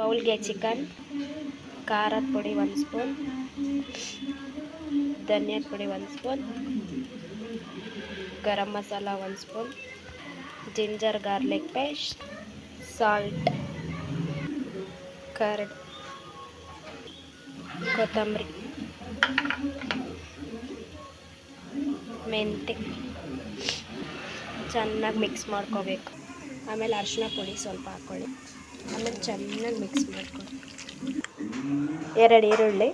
ಬೌಲ್ಗೆ ಚಿಕನ್, ಖಾರದ ಪುಡಿ ಒಂದು ಸ್ಪೂನ್, ಧನಿಯಾದ ಪುಡಿ ಒಂದು ಸ್ಪೂನ್, ಗರಂ ಮಸಾಲ ಒಂದು spoon, ginger garlic paste, salt, curd, ಕೊತ್ತಂಬರಿ ಮೆಂತೆ ಚೆನ್ನಾಗಿ ಮಿಕ್ಸ್ ಮಾಡ್ಕೋಬೇಕು. ಆಮೇಲೆ ಅರಿಶಿನ ಪುಡಿ ಸ್ವಲ್ಪ ಹಾಕ್ಕೊಳ್ಳಿ ಆಮೇಲೆ ಚೆನ್ನಾಗಿ ಮಿಕ್ಸ್ ಮಾಡ್ಕೊಳ್ಳಿ ಎರಡು ಈರುಳ್ಳಿ,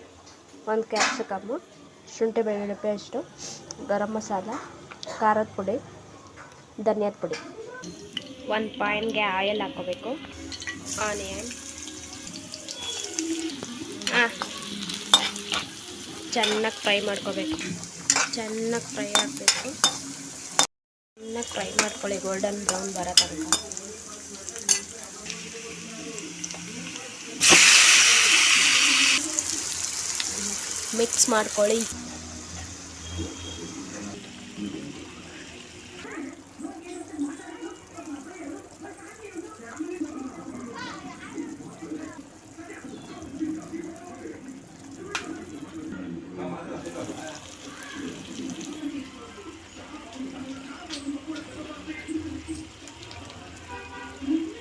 ಒಂದು ಕ್ಯಾಪ್ಸಿಕಮ್ಮು, ಶುಂಠಿ ಬೆಳ್ಳುಳ್ಳಿ ಪೇಸ್ಟು, ಗರಂ ಮಸಾಲ, ಖಾರದ ಪುಡಿ, ಧನಿಯಾದ ಪುಡಿ. ಒಂದು ಪಾಯಿಂಟ್ಗೆ ಆಯಿಲ್ ಹಾಕೋಬೇಕು ಆನಿಯನ್. ಹಾಂ ಚೆನ್ನಾಗಿ ಫ್ರೈ ಮಾಡ್ಕೋಬೇಕು. ಚೆನ್ನಾಗಿ ಫ್ರೈ ಆಗಬೇಕು. ಚೆನ್ನಾಗಿ ಫ್ರೈ ಮಾಡ್ಕೊಳ್ಳಿ ಗೋಲ್ಡನ್ ಬ್ರೌನ್ ಬರೋ ತನಕ. ಮಿಕ್ಸ್ ಮಾಡ್ಕೊಳ್ಳಿ Mm-hmm.